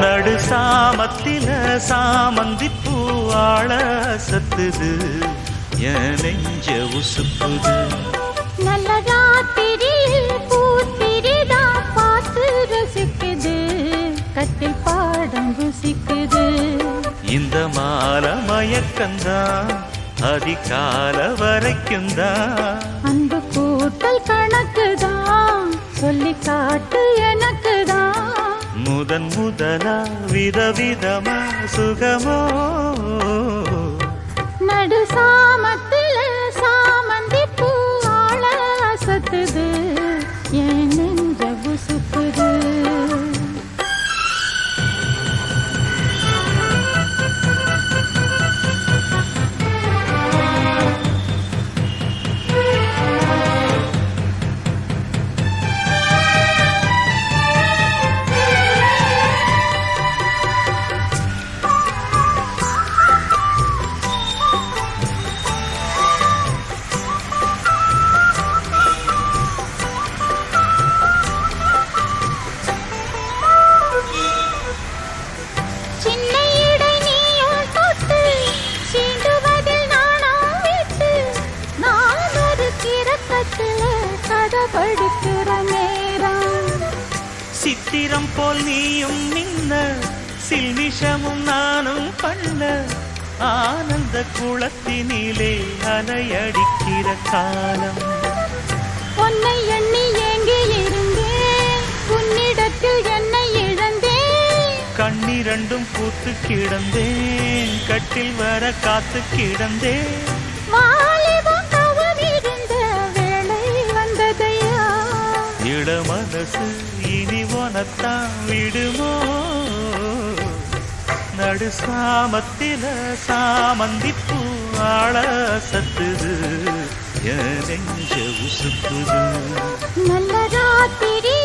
நடு சாமத்தில சாமந்தி பூவாழ சத்துது. என் நெஞ்ச உசுப்புது. நல்ல ராத்திரியில் பூத்திரிதா பார்த்து ரசிக்குது கட்டில் பாடம் ருசிக்குது. இந்த மால மயக்கந்தான் அதிகால வரைக்கும் தான் அன்பு கூட்டல் கணக்குதான் சொல்லி காட்டு முதன் முதலா விதவிதமா சுகமோ? நடு சாமத்தில் சாமந்தி பூ ஆள அசத்துது. ஏன் படிக்கிற நேரம். சித்திரம் போல் நீயும் நின்ன சில்மிஷமும் நானும் பண்ண ஆனந்த குளத்தினிலே அலையடிக்கிற காலம். உன்னை எண்ணி ஏங்கி இருந்தேன். உன்னிடத்தில் என்னை இழந்தேன். கண்ணிரண்டும் பூத்து கிடந்தேன். கட்டில் வர காத்து கிடந்தேன். மனசு இனி உனத்தான் விடுமோ? நடு சாமத்தில சாமந்தி பூ சத்துது என் நெஞ்ச உசுக்குது நல்ல ராத்திரி